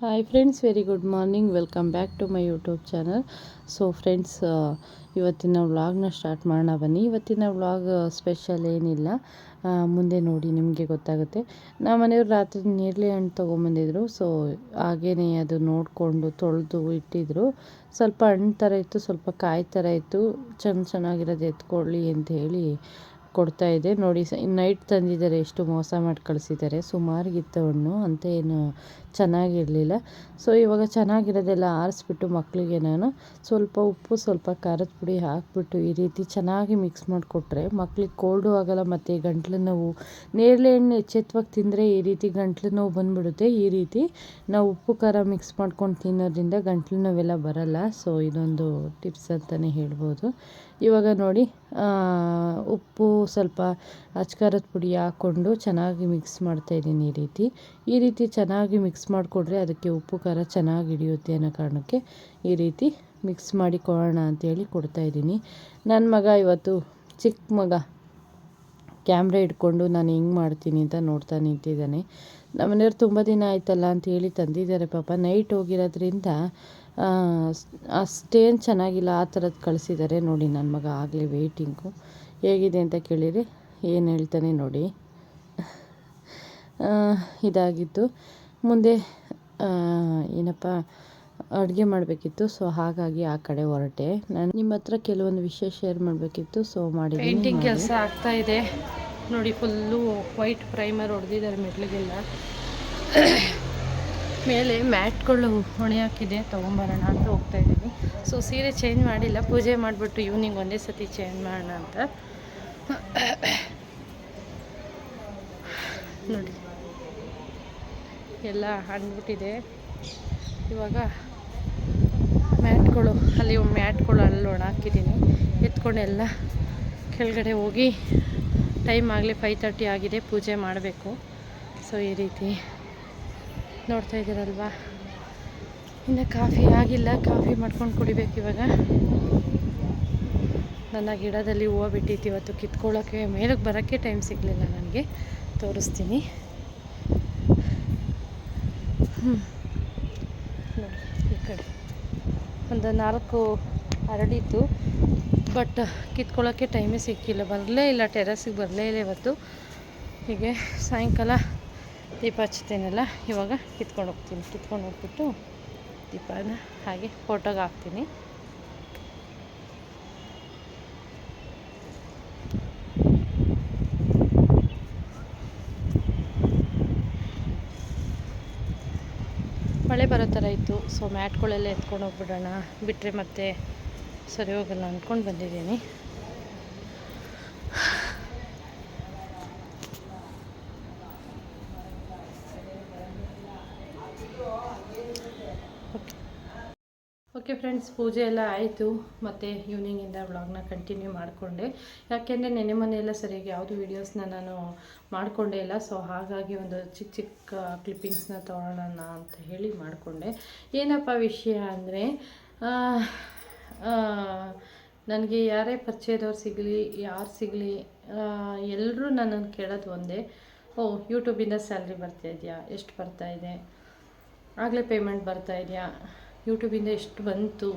Hi friends very good morning welcome back to my YouTube channel so friends ಇವತ್ತಿನ ವ್ಲಾಗ್ನ start ಮಾಡೋಣ ಬನ್ನಿ. ಇವತ್ತಿನ ವ್ಲಾಗ್ ಸ್ಪೆಷಲ್ ಏನಿಲ್ಲ. ಆ, ಮುಂದೆ ನೋಡಿ ನಿಮಗೆ ಗೊತ್ತಾಗುತ್ತೆ. ನಮ್ಮ ಮನೆಯವ್ರು ರಾತ್ರಿ ನೇರಳೆ ಹಣ್ಣು ತೊಗೊಂಬಂದಿದ್ರು ಸೊ ಹಾಗೇ ಅದು ನೋಡಿಕೊಂಡು ತೊಳೆದು ಇಟ್ಟಿದ್ರು. ಸ್ವಲ್ಪ ಹಣ್ಣು ಥರ ಇತ್ತು, ಸ್ವಲ್ಪ ಕಾಯಿ ಥರ ಇತ್ತು. ಚೆನ್ನ ಚೆನ್ನಾಗಿರೋದು ಎತ್ಕೊಳ್ಳಿ ಅಂತ ಹೇಳಿ ಕೊಡ್ತಾ ಇದೆ ನೋಡಿ, ಸ ನೈಟ್ ತಂದಿದ್ದಾರೆ, ಎಷ್ಟು ಮೋಸ ಮಾಡಿ ಕಳಿಸಿದ್ದಾರೆ ಸುಮಾರಿಗಿತ್ತು ಹಣ್ಣು, ಅಂತ ಏನು ಚೆನ್ನಾಗಿರಲಿಲ್ಲ. ಸೊ ಇವಾಗ ಚೆನ್ನಾಗಿರೋದೆಲ್ಲ ಆರಿಸ್ಬಿಟ್ಟು ಮಕ್ಕಳಿಗೆ ನಾನು ಸ್ವಲ್ಪ ಉಪ್ಪು, ಸ್ವಲ್ಪ ಖಾರದ ಪುಡಿ ಹಾಕ್ಬಿಟ್ಟು ಈ ರೀತಿ ಚೆನ್ನಾಗಿ ಮಿಕ್ಸ್ ಮಾಡಿಕೊಟ್ರೆ ಮಕ್ಳಿಗೆ ಕೋಲ್ಡು ಆಗೋಲ್ಲ ಮತ್ತು ಗಂಟ್ಲು ನೋವು, ನೇರಳೆ ಹಣ್ಣು ಎಚ್ಚೆತ್ವಾಗಿ ತಿಂದರೆ ಈ ರೀತಿ ಗಂಟ್ಲು ನೋವು ಬಂದ್ಬಿಡುತ್ತೆ. ಈ ರೀತಿ ನಾವು ಉಪ್ಪು, ಖಾರ ಮಿಕ್ಸ್ ಮಾಡ್ಕೊಂಡು ತಿನ್ನೋದ್ರಿಂದ ಗಂಟ್ಲು ನೋವೆಲ್ಲ ಬರಲ್ಲ. ಸೊ ಇದೊಂದು ಟಿಪ್ಸ್ ಅಂತಲೇ ಹೇಳ್ಬೋದು. ಇವಾಗ ನೋಡಿ ಉಪ್ಪು, ಸ್ವಲ್ಪ ಅಚ್ಕಾರದ ಪುಡಿ ಹಾಕ್ಕೊಂಡು ಚೆನ್ನಾಗಿ ಮಿಕ್ಸ್ ಮಾಡ್ತಾಯಿದ್ದೀನಿ ಈ ರೀತಿ. ಈ ರೀತಿ ಚೆನ್ನಾಗಿ ಮಿಕ್ಸ್ ಮಾಡಿಕೊಡ್ರೆ, ಅದಕ್ಕೆ ಉಪ್ಪು, ಖಾರ ಚೆನ್ನಾಗಿ ಹಿಡಿಯುತ್ತೆ ಅನ್ನೋ ಕಾರಣಕ್ಕೆ ಈ ರೀತಿ ಮಿಕ್ಸ್ ಮಾಡಿ ಕೊಡೋಣ ಕೊಡ್ತಾ ಕೊಡ್ತಾಯಿದ್ದೀನಿ ನನ್ನ ಮಗ ಇವತ್ತು ಚಿಕ್ಕ ಮಗ, ಕ್ಯಾಮ್ರಾ ಇಟ್ಕೊಂಡು ನಾನು ಹೆಂಗೆ ಮಾಡ್ತೀನಿ ಅಂತ ನೋಡ್ತಾ ನಿಂತಿದ್ದಾನೆ. ನಮ್ಮನೆಯವ್ರು ತುಂಬ ದಿನ ಆಯ್ತಲ್ಲ ಅಂತ ಹೇಳಿ ತಂದಿದ್ದಾರೆ ಪಾಪ. ನೈಟ್ ಹೋಗಿರೋದ್ರಿಂದ ಅಷ್ಟೇನು ಚೆನ್ನಾಗಿಲ್ಲ, ಆ ಥರದ್ದು ಕಳಿಸಿದ್ದಾರೆ ನೋಡಿ ನನ್ನ ಮಗ ಆಗಲಿ ವೆಯ್ಟಿಂಗು ಹೇಗಿದೆ ಅಂತ ಕೇಳಿರಿ ಏನು ಹೇಳ್ತಾನೆ ನೋಡಿ. ಇದಾಗಿತ್ತು. ಮುಂದೆ ಏನಪ್ಪ ಅಡುಗೆ ಮಾಡಬೇಕಿತ್ತು ಸೊ ಹಾಗಾಗಿ ಆ ಕಡೆ ಹೊರಟೆ. ನಾನು ನಿಮ್ಮ ಹತ್ರ ಕೆಲವೊಂದು ವಿಷಯ ಶೇರ್ ಮಾಡಬೇಕಿತ್ತು ಸೊ ಮಾಡಿ. ಪೇಂಟಿಂಗ್ ಕೆಲಸ ಆಗ್ತಾ ಇದೆ. ನೋಡಿ ಫುಲ್ಲು ವೈಟ್ ಪ್ರೈಮರ್ ಹೊಡೆದಿದ್ದಾರೆ ಮೆಟ್ಲಿಗೆಲ್ಲ ಮೇಲೆ ಮ್ಯಾಟ್ಗಳು ಹೊಣೆ ಹಾಕಿದೆ ತೊಗೊಂಬರೋಣ ಅಂತ ಹೋಗ್ತಾ ಇದ್ದೀನಿ. ಸೊ ಸೀರೆ ಚೇಂಜ್ ಮಾಡಿಲ್ಲ ಪೂಜೆ ಮಾಡಿಬಿಟ್ಟು ಈವ್ನಿಂಗ್ ಒಂದೇ ಸತಿ ಚೇಂಜ್ ಮಾಡೋಣ ಅಂತ. ನೋಡಿ. ಎಲ್ಲ ಅಂದ್ಬಿಟ್ಟಿದೆ ಇವಾಗ ಮ್ಯಾಟ್ಗಳು, ಅಲ್ಲಿ ಮ್ಯಾಟ್ಗಳು ಅಲ್ಲಿ ಹಾಕಿದ್ದೀನಿ. ಎತ್ಕೊಂಡು ಎಲ್ಲ ಕೆಳಗಡೆ ಹೋಗಿ ಟೈಮ್ ಆಗಲಿ ಫೈವ್ ತರ್ಟಿ ಆಗಿದೆ, ಪೂಜೆ ಮಾಡಬೇಕು. ಸೊ, ಈ ರೀತಿ ನೋಡ್ತಾ ಇದ್ದೀರಲ್ವಾ? ಇನ್ನು ಕಾಫಿ ಆಗಿಲ್ಲ, ಕಾಫಿ ಮಾಡ್ಕೊಂಡು ಕುಡಿಬೇಕು ಇವಾಗ. ನನ್ನ ಗಿಡದಲ್ಲಿ ಹೂವು ಬಿಟ್ಟಿತ್ತು ಇವತ್ತು ಕಿತ್ಕೊಳ್ಳೋಕ್ಕೆ ಮೇಲಕ್ಕೆ ಬರೋಕ್ಕೆ ಟೈಮ್ ಸಿಗಲಿಲ್ಲ ನನಗೆ. ತೋರಿಸ್ತೀನಿ. ನೋಡಿ, ಈ ಕಡೆ. ಒಂದು ನಾಲ್ಕು ಹರಡಿತ್ತು ಬಟ್ ಕಿತ್ಕೊಳ್ಳೋಕ್ಕೆ ಟೈಮೇ ಸಿಕ್ಕಿಲ್ಲ. ಬರಲೇ ಇಲ್ಲ ಟೆರಸಿಗೆ ಬರಲೇ ಇಲ್ಲ ಇವತ್ತು. ಹೀಗೆ ಸಾಯಂಕಾಲ ದೀಪ ಹಚ್ತೇನಲ್ಲ ಇವಾಗ ಕಿತ್ಕೊಂಡು ಹೋಗ್ತೀನಿ. ಕಿತ್ಕೊಂಡು ಹೋಗ್ಬಿಟ್ಟು ದೀಪನ ಹಾಗೆ ಫೋಟೋಗೆ ಹಾಕ್ತೀನಿ. ಇತ್ತು ಸೊ ಮ್ಯಾಟ್ಗಳೆಲ್ಲ ಎತ್ಕೊಂಡು ಹೋಗ್ಬಿಡೋಣ. ಬಿಟ್ಟರೆ ಮತ್ತೆ ಸರಿ ಹೋಗಲ್ಲ ಅಂದ್ಕೊಂಡು ಬಂದಿದ್ದೀನಿ ಓಕೆ ಫ್ರೆಂಡ್ಸ್ ಪೂಜೆ ಎಲ್ಲ ಆಯಿತು. ಮತ್ತು ಈವ್ನಿಂಗಿಂದ ವ್ಲಾಗ್ನ ಕಂಟಿನ್ಯೂ ಮಾಡಿಕೊಂಡೆ. ಯಾಕೆಂದರೆ ನೆನೆ ಮನೆಯೆಲ್ಲ ಸರಿಯಾಗಿ ಯಾವುದು ವೀಡಿಯೋಸ್ನ ನಾನು ಮಾಡಿಕೊಂಡೇ ಇಲ್ಲ. ಸೊ ಹಾಗಾಗಿ ಒಂದು ಚಿಕ್ಕ ಚಿಕ್ಕ ಕ್ಲಿಪ್ಪಿಂಗ್ಸ್ನ ತೊಗೊಳ್ಳೋಣ ಅಂತ ಹೇಳಿ ಮಾಡಿಕೊಂಡೆ. ಏನಪ್ಪ ವಿಷಯ ಅಂದರೆ ನನಗೆ ಯಾರೇ ಪರಿಚಯದವ್ರು ಸಿಗಲಿ, ಯಾರು ಸಿಗಲಿ ಎಲ್ಲರೂ ನನ್ನನ್ನು ಕೇಳೋದು ಒಂದೇ. ಓ ಯೂಟ್ಯೂಬಿಂದ ಸ್ಯಾಲ್ರಿ ಬರ್ತಾ ಇದೆಯಾ? ಎಷ್ಟು ಬರ್ತಾ ಇದೆ? ಆಗಲೇ ಪೇಮೆಂಟ್ ಬರ್ತಾ ಇದೆಯಾ? ಯೂಟ್ಯೂಬಿಂದ ಎಷ್ಟು ಬಂತು?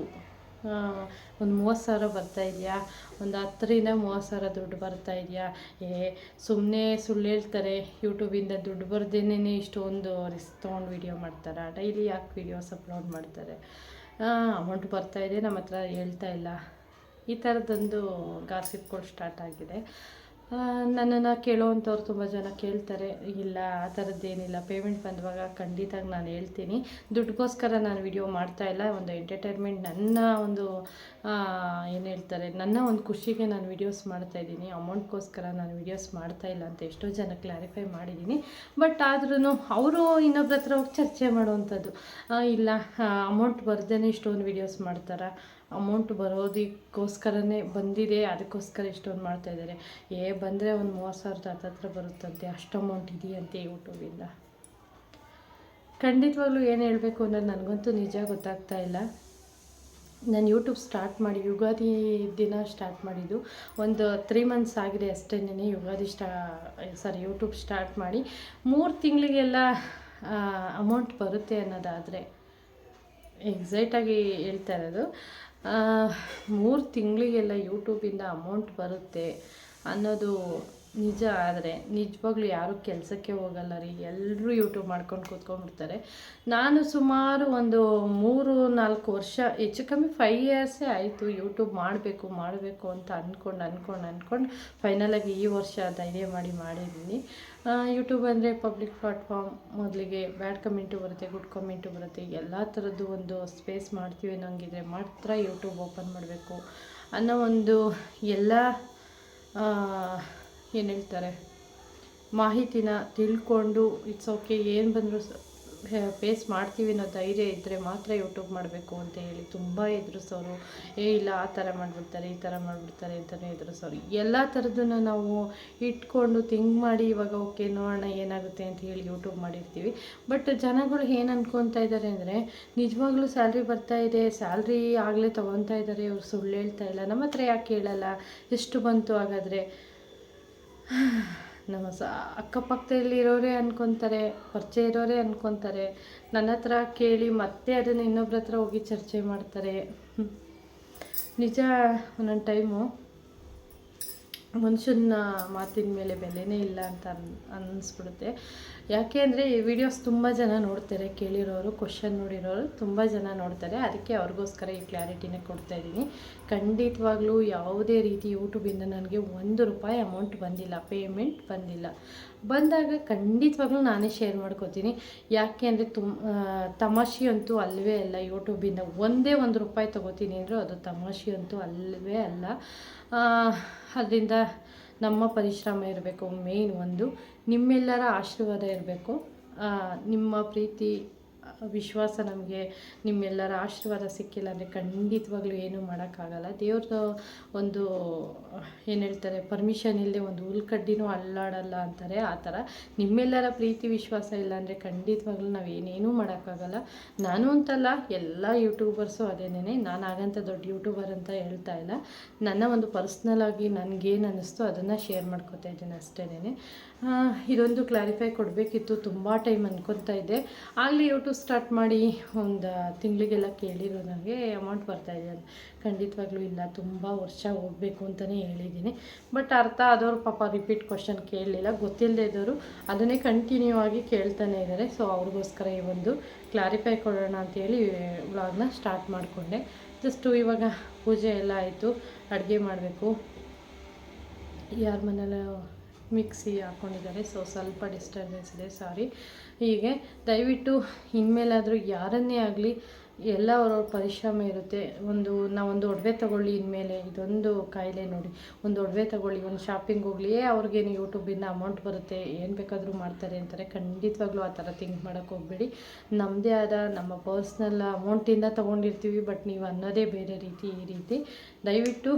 ಒಂದು ಮೂವತ್ತು ಸಾವಿರ ಬರ್ತಾ ಇದೆಯಾ? ಒಂದು ಹತ್ತರಿಂದ ಮೂವತ್ತು ಸಾವಿರ ದುಡ್ಡು ಬರ್ತಾ ಇದೆಯಾ? ಏ ಸುಮ್ಮನೆ ಸುಳ್ಳು ಹೇಳ್ತಾರೆ. ಯೂಟ್ಯೂಬಿಂದ ದುಡ್ಡು ಬರ್ದೇನೆ ಇಷ್ಟೊಂದು ರಿಸ್ಕ್ ತೊಗೊಂಡು ವೀಡಿಯೋ ಮಾಡ್ತಾರೆ. ಡೈಲಿ ಯಾಕೆ ವೀಡಿಯೋಸ್ ಅಪ್ಲೋಡ್ ಮಾಡ್ತಾರೆ? ಅಮೌಂಟ್ ಬರ್ತಾ ಇದೆ ನಮ್ಮ ಹತ್ರ ಹೇಳ್ತಾ ಇಲ್ಲ. ಈ ಥರದ್ದೊಂದು ಗಾಸಿಪ್ಗಳು ಸ್ಟಾರ್ಟ್ ಆಗಿದೆ. ನನ್ನನ್ನು ಕೇಳೋವಂಥವ್ರು ತುಂಬ ಜನ ಕೇಳ್ತಾರೆ, ಇಲ್ಲ, ಆ ಥರದ್ದೇನಿಲ್ಲ ಪೇಮೆಂಟ್ ಬಂದಾಗ ಖಂಡಿತ ನಾನು ಹೇಳ್ತೀನಿ. ದುಡ್ಡಿಗೋಸ್ಕರ ನಾನು ವಿಡಿಯೋ ಮಾಡ್ತಾ ಇಲ್ಲ. ಒಂದು ಎಂಟರ್ಟೈನ್ಮೆಂಟ್ ನನ್ನ ಒಂದು ಏನು ಹೇಳ್ತಾರೆ, ನನ್ನ ಒಂದು ಖುಷಿಗೆ ನಾನು ವಿಡಿಯೋಸ್ ಮಾಡ್ತಾಯಿದ್ದೀನಿ ಅಮೌಂಟ್ಗೋಸ್ಕರ ನಾನು ವಿಡಿಯೋಸ್ ಮಾಡ್ತಾ ಇಲ್ಲ ಅಂತ ಎಷ್ಟೋ ಜನ ಕ್ಲಾರಿಫೈ ಮಾಡಿದ್ದೀನಿ. ಬಟ್ ಆದ್ರೂ ಅವರು ಇನ್ನೊಬ್ರ ಹತ್ರ ಹೋಗಿ ಚರ್ಚೆ ಮಾಡುವಂಥದ್ದು. ಇಲ್ಲ ಅಮೌಂಟ್ ಬರ್ದೇ ಇಷ್ಟೊಂದು ವಿಡಿಯೋಸ್ ಮಾಡ್ತಾರೆ? ಅಮೌಂಟ್ ಬರೋದಕ್ಕೋಸ್ಕರನೇ ಬಂದಿದೆ, ಅದಕ್ಕೋಸ್ಕರ ಇಷ್ಟೊಂದು ಮಾಡ್ತಾ ಇದ್ದಾರೆ. ಏ, ಬಂದರೆ ಒಂದು ಮೂವತ್ತು ಸಾವಿರದ ಹತ್ತತ್ರ ಬರುತ್ತಂತೆ, ಅಷ್ಟು ಅಮೌಂಟ್ ಇದೆಯಂತೆ ಯೂಟ್ಯೂಬಿಂದ. ಖಂಡಿತವಾಗ್ಲೂ ಏನು ಹೇಳಬೇಕು ಅನ್ನೋದು ನನಗಂತೂ ನಿಜ ಗೊತ್ತಾಗ್ತಾ ಇಲ್ಲ. ನಾನು ಯೂಟ್ಯೂಬ್ ಸ್ಟಾರ್ಟ್ ಮಾಡಿ, ಯುಗಾದಿ ದಿನ ಸ್ಟಾರ್ಟ್ ಮಾಡಿದ್ದು, ಒಂದು ತ್ರೀ ಮಂತ್ಸ್ ಆಗಿದೆ ಅಷ್ಟೇನೆ ಯುಗಾದಿ ಸ್ಟಾ ಸಾರಿ ಯೂಟ್ಯೂಬ್ ಸ್ಟಾರ್ಟ್ ಮಾಡಿ. ಮೂರು ತಿಂಗಳಿಗೆಲ್ಲ ಅಮೌಂಟ್ ಬರುತ್ತೆ ಅನ್ನೋದಾದರೆ ಎಕ್ಸೈಟಾಗಿ ಹೇಳ್ತಾ ಇರೋದು. ಮೂರು ತಿಂಗಳಿಗೆಲ್ಲ ಯೂಟ್ಯೂಬಿಂದ ಅಮೌಂಟ್ ಬರುತ್ತೆ ಅನ್ನೋದು ನಿಜ, ಆದರೆ ನಿಜವಾಗ್ಲೂ ಯಾರೂ ಕೆಲಸಕ್ಕೆ ಹೋಗಲ್ಲ ರೀ. ಎಲ್ಲರೂ ಯೂಟ್ಯೂಬ್ ಮಾಡ್ಕೊಂಡು ಕೂತ್ಕೊಂಡ್ಬಿಡ್ತಾರೆ. ನಾನು ಸುಮಾರು ಒಂದು ಮೂರು, ನಾಲ್ಕು ವರ್ಷ, ಹೆಚ್ಚು ಕಮ್ಮಿ ಫೈವ್ ಇಯರ್ಸೇ ಆಯಿತು ಯೂಟ್ಯೂಬ್ ಮಾಡಬೇಕು ಮಾಡಬೇಕು ಅಂತ ಅಂದ್ಕೊಂಡು ಅಂದ್ಕೊಂಡು ಅಂದ್ಕೊಂಡು ಫೈನಲಾಗಿ ಈ ವರ್ಷ ಧೈರ್ಯ ಮಾಡಿ ಮಾಡಿದ್ದೀನಿ. ಯೂಟ್ಯೂಬ್ ಅಂದರೆ ಪಬ್ಲಿಕ್ ಪ್ಲಾಟ್ಫಾರ್ಮ್ ಮೊದಲಿಗೆ ಬ್ಯಾಡ್ ಕಮೆಂಟು ಬರುತ್ತೆ ಗುಡ್ ಕಮೆಂಟು ಬರುತ್ತೆ. ಎಲ್ಲ ಥರದ್ದು ಒಂದು ಸ್ಪೇಸ್ ಮಾಡ್ತೀವಿ ಅನ್ನೋಂಗಿದ್ರೆ ಮಾತ್ರ ಯೂಟ್ಯೂಬ್ ಓಪನ್ ಮಾಡಬೇಕು ಅನ್ನೋ ಒಂದು ಎಲ್ಲ ಏನು ಹೇಳ್ತಾರೆ? ಮಾಹಿತಿನ ತಿಳ್ಕೊಂಡು ಇಟ್ಸ್ ಓಕೆ ಏನು ಬಂದರೂ ಫೇಸ್ ಮಾಡ್ತೀವಿ ಅನ್ನೋ ಧೈರ್ಯ ಇದ್ದರೆ ಮಾತ್ರ ಯೂಟ್ಯೂಬ್ ಮಾಡಬೇಕು ಅಂತ ಹೇಳಿ ತುಂಬ ಎದುರಿಸೋರು, ಏ, ಇಲ್ಲ, ಆ ಥರ ಮಾಡಿಬಿಡ್ತಾರೆ, ಈ ಥರ ಮಾಡಿಬಿಡ್ತಾರೆ ಅಂತಲೇ ಎದುರಿಸೋರು. ಎಲ್ಲ ಥರದನ್ನು ನಾವು ಇಟ್ಕೊಂಡು ಥಿಂಕ್ ಮಾಡಿ ಇವಾಗ ಓಕೆ ನೋಡೋಣ ಏನಾಗುತ್ತೆ ಅಂತ ಹೇಳಿ ಯೂಟ್ಯೂಬ್ ಮಾಡಿರ್ತೀವಿ. ಬಟ್ ಜನಗಳು ಏನು ಅನ್ಕೊತಾ ಇದ್ದಾರೆ ಅಂದರೆ, ನಿಜವಾಗ್ಲೂ ಸ್ಯಾಲ್ರಿ ಬರ್ತಾ ಇದೆ ಸ್ಯಾಲ್ರಿ ಆಗಲೇ ತೊಗೊತಾ ಇದ್ದಾರೆ ಅವ್ರು ಸುಳ್ಳು ಹೇಳ್ತಾ ಇಲ್ಲ ನಮ್ಮ ಹತ್ರ ಯಾಕೆ ಹೇಳಲ್ಲ ಎಷ್ಟು ಬಂತು ಹಾಗಾದರೆ? ನಮ್ಮ ಸ ಅಕ್ಕಪಕ್ಕದಲ್ಲಿ ಇರೋರೇ ಅನ್ಕೊತಾರೆ, ಪರಿಚಯ ಇರೋರೇ ಅಂದ್ಕೊತಾರೆ ನನ್ನ ಹತ್ರ ಕೇಳಿ ಮತ್ತೆ ಅದನ್ನು ಇನ್ನೊಬ್ರ ಹತ್ರ ಹೋಗಿ ಚರ್ಚೆ ಮಾಡ್ತಾರೆ. ನಿಜ ಒಂದೊಂದು ಟೈಮು ಮನುಷ್ಯನ ಮಾತಿನ ಮೇಲೆ ಬೆಲೆನೇ ಇಲ್ಲ ಅಂತ ಅನ್, ಅನ್ನಿಸ್ಬಿಡುತ್ತೆ. ಯಾಕೆ ಅಂದರೆ ಈ ವಿಡಿಯೋಸ್ ತುಂಬ ಜನ ನೋಡ್ತಾರೆ, ಕೇಳಿರೋರು ಕ್ವಶನ್ ನೋಡಿರೋರು ತುಂಬ ಜನ ನೋಡ್ತಾರೆ. ಅದಕ್ಕೆ ಅವ್ರಿಗೋಸ್ಕರ ಈ ಕ್ಲಾರಿಟಿನ ಕೊಡ್ತಾ ಇದ್ದೀನಿ. ಖಂಡಿತವಾಗ್ಲೂ ಯಾವುದೇ ರೀತಿ ಯೂಟ್ಯೂಬಿಂದ ನನಗೆ ಒಂದು ರೂಪಾಯಿ ಅಮೌಂಟ್ ಬಂದಿಲ್ಲ ಪೇಮೆಂಟ್ ಬಂದಿಲ್ಲ. ಬಂದಾಗ ಖಂಡಿತವಾಗ್ಲೂ ನಾನೇ ಶೇರ್ ಮಾಡ್ಕೋತೀನಿ. ಯಾಕೆ ಅಂದರೆ ತುಮ್ ತಮಾಷೆ ಅಂತೂ ಅಲ್ಲವೇ ಅಲ್ಲ. ಯೂಟ್ಯೂಬಿಂದ ಒಂದೇ ಒಂದು ರೂಪಾಯಿ ತೊಗೋತೀನಿ ಅಂದರೂ ಅದು ತಮಾಷೆ ಅಂತೂ ಅಲ್ಲವೇ ಅಲ್ಲ. ಅದರಿಂದ ನಮ್ಮ ಪರಿಶ್ರಮ ಇರಬೇಕು ಮೇಯ್ನ್ ಒಂದು. ನಿಮ್ಮೆಲ್ಲರ ಆಶೀರ್ವಾದ ಇರಬೇಕು. ನಿಮ್ಮ ಪ್ರೀತಿ ವಿಶ್ವಾಸ ನಮಗೆ, ನಿಮ್ಮೆಲ್ಲರ ಆಶೀರ್ವಾದ ಸಿಕ್ಕಿಲ್ಲ ಅಂದರೆ ಖಂಡಿತವಾಗ್ಲೂ ಏನೂ ಮಾಡೋಕ್ಕಾಗಲ್ಲ. ದೇವ್ರದ್ದು ಒಂದು, ಏನು ಹೇಳ್ತಾರೆ ಪರ್ಮಿಷನ್ ಇಲ್ಲದೆ ಒಂದು ಹುಲ್ಕಡ್ಡಿನೂ ಅಲ್ಲಾಡಲ್ಲ ಅಂತಾರೆ. ಆ ಥರ ನಿಮ್ಮೆಲ್ಲರ ಪ್ರೀತಿ, ವಿಶ್ವಾಸ ಇಲ್ಲ ಅಂದರೆ ಖಂಡಿತವಾಗ್ಲೂ ನಾವು ಏನೇನೂ ಮಾಡೋಕ್ಕಾಗಲ್ಲ. ನಾನು ಅಂತಲ್ಲ, ಎಲ್ಲ ಯೂಟ್ಯೂಬರ್ಸು ಅದೇನೇ ನಾನು ಆಗಂತ ದೊಡ್ಡ ಯೂಟ್ಯೂಬರ್ ಅಂತ ಹೇಳ್ತಾ ಇಲ್ಲ. ನನ್ನ ಒಂದು ಪರ್ಸ್ನಲ್ ಆಗಿ ನನಗೇನು ಅನ್ನಿಸ್ತು ಅದನ್ನು ಶೇರ್ ಮಾಡ್ಕೋತಾ ಇದ್ದೀನಿ ಅಷ್ಟೇನೆ ಇದೊಂದು ಕ್ಲಾರಿಫೈ ಕೊಡಬೇಕಿತ್ತು. ತುಂಬ ಟೈಮ್ ಅನ್ಕೊತಾ ಇದ್ದೆ. ಆಗಲಿ ಯೂಟ್ಯೂಬ್ ಸ್ಟಾರ್ಟ್ ಮಾಡಿ ಒಂದು ತಿಂಗಳಿಗೆಲ್ಲ ಕೇಳಿರೋ ನನಗೆ ಅಮೌಂಟ್ ಬರ್ತಾಯಿದೆ ಅಂತ ಖಂಡಿತವಾಗ್ಲೂ ಇಲ್ಲ, ತುಂಬ ವರ್ಷ ಹೋಗಬೇಕು ಅಂತಲೇ ಹೇಳಿದ್ದೀನಿ. ಬಟ್ ಅರ್ಥ ಆದವರು ಪಾಪ ರಿಪೀಟ್ ಕ್ವಶನ್ ಕೇಳಲಿಲ್ಲ ಗೊತ್ತಿಲ್ಲದೆ ಇದ್ದವರು ಅದನ್ನೇ ಕಂಟಿನ್ಯೂ ಆಗಿ ಕೇಳ್ತಾನೆ ಇದ್ದಾರೆ. ಸೊ ಅವ್ರಿಗೋಸ್ಕರ ಈ ಒಂದು ಕ್ಲಾರಿಫೈ ಕೊಡೋಣ ಅಂತೇಳಿ ವ್ಲಾಗ್ನ ಸ್ಟಾರ್ಟ್ ಮಾಡಿಕೊಂಡೆ. ಜಸ್ಟು ಇವಾಗ ಪೂಜೆ ಎಲ್ಲ ಆಯಿತು, ಅಡುಗೆ ಮಾಡಬೇಕು. ಯಾರ ಮನೇಲಿ ಮಿಕ್ಸಿ ಹಾಕ್ಕೊಂಡಿದ್ದಾರೆ ಸೊ ಸ್ವಲ್ಪ ಡಿಸ್ಟರ್ಬೆನ್ಸ್ ಇದೆ. ಸಾರಿ ಹೀಗೆ ದಯವಿಟ್ಟು ಇನ್ಮೇಲಾದರೂ ಯಾರನ್ನೇ ಆಗಲಿ ಎಲ್ಲ ಅವ್ರವ್ರ ಪರಿಶ್ರಮ ಇರುತ್ತೆ. ಒಂದು ನಾವೊಂದು ಒಡವೆ ತಗೊಳ್ಳಿ ಇನ್ಮೇಲೆ. ಇದೊಂದು ಕಾಯಿಲೆ ನೋಡಿ. ಒಂದು ಒಡವೆ ತಗೊಳ್ಳಿ. ಒಂದು ಶಾಪಿಂಗ್ ಹೋಗಲಿ. ಅವ್ರಿಗೇನು ಯೂಟ್ಯೂಬಿಂದ ಅಮೌಂಟ್ ಬರುತ್ತೆ? ಏನು ಬೇಕಾದರೂ ಮಾಡ್ತಾರೆ ಅಂತಾರೆ. ಖಂಡಿತವಾಗ್ಲೂ ಆ ಥರ ಥಿಂಕ್ ಮಾಡೋಕ್ಕೆ ಹೋಗಬೇಡಿ. ನಮ್ಮದೇ ಆದ ನಮ್ಮ ಪರ್ಸ್ನಲ್ ಅಮೌಂಟಿಂದ ತೊಗೊಂಡಿರ್ತೀವಿ ಬಟ್ ನೀವು ಅನ್ನೋದೇ ಬೇರೆ ರೀತಿ ಈ ರೀತಿ. ದಯವಿಟ್ಟು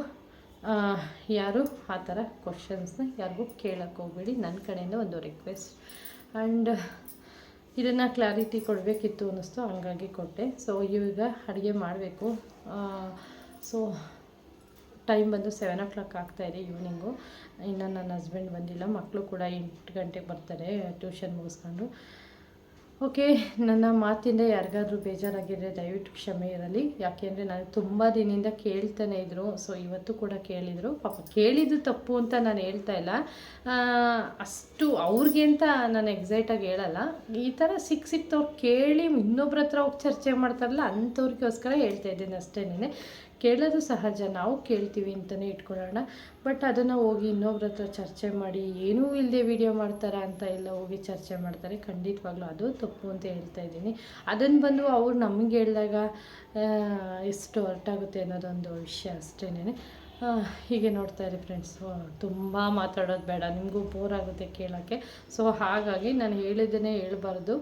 ಯಾರು? ಆ ಥರ ಕ್ವಶನ್ಸ್ನ ಯಾರಿಗೂ ಕೇಳೋಕ್ಕೆ ಹೋಗಬೇಡಿ. ನನ್ನ ಕಡೆಯಿಂದ ಒಂದು ರಿಕ್ವೆಸ್ಟ್ ಆ್ಯಂಡ್ ಇದನ್ನು ಕ್ಲಾರಿಟಿ ಕೊಡಬೇಕಿತ್ತು ಅನ್ನಿಸ್ತು, ಹಂಗಾಗಿ ಕೊಟ್ಟೆ. ಸೊ ಈಗ ಅಡುಗೆ ಮಾಡಬೇಕು. ಸೊ ಟೈಮ್ ಬಂದು ಸೆವೆನ್ ಓ ಕ್ಲಾಕ್ ಆಗ್ತಾಯಿದೆ ಈವ್ನಿಂಗು ಇನ್ನು ನನ್ನ ಹಸ್ಬೆಂಡ್ ಬಂದಿಲ್ಲ. ಮಕ್ಕಳು ಕೂಡ ಎಂಟು ಗಂಟೆಗೆ ಬರ್ತಾರೆ ಟ್ಯೂಷನ್ ಮುಗಿಸ್ಕೊಂಡು. ಓಕೆ, ನನ್ನ ಮಾತಿಂದ ಯಾರಿಗಾದ್ರೂ ಬೇಜಾರಾಗಿದ್ದರೆ ದಯವಿಟ್ಟು ಕ್ಷಮೆ ಇರಲಿ. ಯಾಕೆಂದರೆ ನಾನು ತುಂಬ ದಿನದಿಂದ ಕೇಳ್ತಾನೆ ಇದ್ದರು ಸೊ ಇವತ್ತು ಕೂಡ ಕೇಳಿದರು. ಪಾಪ ಕೇಳಿದ್ದು ತಪ್ಪು ಅಂತ ನಾನು ಹೇಳ್ತಾ ಇಲ್ಲ. ಅಷ್ಟು ಅವ್ರಿಗೆ ಅಂತ ನಾನು ಎಕ್ಸೈಟಾಗಿ ಹೇಳಲ್ಲ. ಈ ಥರ ಸಿಕ್ಕ ಸಿಕ್ತವ್ರು ಕೇಳಿ ಇನ್ನೊಬ್ರ ಹತ್ರ ಹೋಗಿ ಚರ್ಚೆ ಮಾಡ್ತಾರಲ್ಲ, ಅಂಥವ್ರಿಗೋಸ್ಕರ ಹೇಳ್ತಾ ಇದ್ದೀನಿ ಅಷ್ಟೇನೆ ಕೇಳೋದು ಸಹಜ, ನಾವು ಕೇಳ್ತೀವಿ ಅಂತಲೇ ಇಟ್ಕೊಳ್ಳೋಣ. ಬಟ್ ಅದನ್ನು ಹೋಗಿ ಇನ್ನೊಬ್ರ ಹತ್ರ ಚರ್ಚೆ ಮಾಡಿ, ಏನೂ ಇಲ್ಲದೆ ವಿಡಿಯೋ ಮಾಡ್ತಾರೆ ಅಂತ ಎಲ್ಲ ಹೋಗಿ ಚರ್ಚೆ ಮಾಡ್ತಾರೆ. ಖಂಡಿತವಾಗ್ಲೂ ಅದು ತಪ್ಪು ಅಂತ ಹೇಳ್ತಾ ಇದ್ದೀನಿ. ಅದನ್ನು ಬಂದು ಅವ್ರು ನಮಗೆ ಹೇಳಿದಾಗ ಎಷ್ಟು ಹೊರಟಾಗುತ್ತೆ ಅನ್ನೋದೊಂದು ವಿಷಯ ಅಷ್ಟೇನೆ ಹೀಗೆ ನೋಡ್ತಾ ಇರಿ ಫ್ರೆಂಡ್ಸ್ ತುಂಬ ಮಾತಾಡೋದು ಬೇಡ. ನಿಮಗೂ ಬೋರ್ ಆಗುತ್ತೆ ಕೇಳೋಕ್ಕೆ. ಸೊ ಹಾಗಾಗಿ ನಾನು ಹೇಳಿದ್ದನ್ನೇ ಹೇಳ್ಬಾರ್ದು.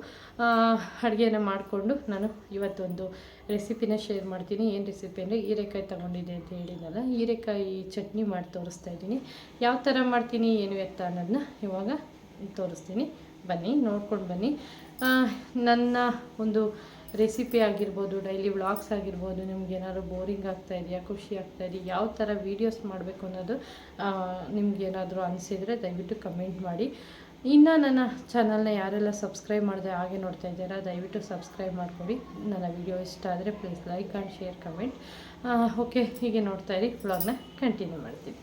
ಅಡುಗೆನ ಮಾಡಿಕೊಂಡು ನಾನು ಇವತ್ತೊಂದು ರೆಸಿಪಿನ ಶೇರ್ ಮಾಡ್ತೀನಿ. ಏನು ರೆಸಿಪಿ ಅಂದರೆ ಹೀರೆಕಾಯಿ ತೊಗೊಂಡಿದ್ದೆ ಅಂತ ಹೇಳಿದ್ನಲ್ಲ ಹೀರೆಕಾಯಿ ಚಟ್ನಿ ಮಾಡಿ ತೋರಿಸ್ತಾ ಇದ್ದೀನಿ. ಯಾವ ಥರ ಮಾಡ್ತೀನಿ, ಏನು ಎತ್ತ ಅನ್ನೋದನ್ನ ಇವಾಗ ತೋರಿಸ್ತೀನಿ. ಬನ್ನಿ, ನೋಡ್ಕೊಂಡು ಬನ್ನಿ. ನನ್ನ ಒಂದು ರೆಸಿಪಿ ಆಗಿರ್ಬೋದು ಡೈಲಿ ವ್ಲಾಗ್ಸ್ ಆಗಿರ್ಬೋದು, ನಿಮ್ಗೆ ಏನಾದ್ರು ಬೋರಿಂಗ್ ಆಗ್ತಾ ಇದೆಯಾ, ಖುಷಿ ಆಗ್ತಾ ಇದೆಯಾ, ಯಾವ ಥರ ವೀಡಿಯೋಸ್ ಮಾಡಬೇಕು ಅನ್ನೋದು ನಿಮ್ಗೆ ಏನಾದರೂ ಅನಿಸಿದರೆ ದಯವಿಟ್ಟು ಕಮೆಂಟ್ ಮಾಡಿ. ಇನ್ನು ನನ್ನ ಚಾನಲ್ನ ಯಾರೆಲ್ಲ ಸಬ್ಸ್ಕ್ರೈಬ್ ಮಾಡಿದೆ ಹಾಗೆ ನೋಡ್ತಾ ಇದ್ದೀರಾ, ದಯವಿಟ್ಟು ಸಬ್ಸ್ಕ್ರೈಬ್ ಮಾಡಿಕೊಡಿ. ನನ್ನ ವಿಡಿಯೋ ಇಷ್ಟ ಆದರೆ please like and share comment okay ಹೀಗೆ ನೋಡ್ತಾ ಇರಿ. ವ್ಲಾಗ್ನ ಕಂಟಿನ್ಯೂ ಮಾಡ್ತೀನಿ.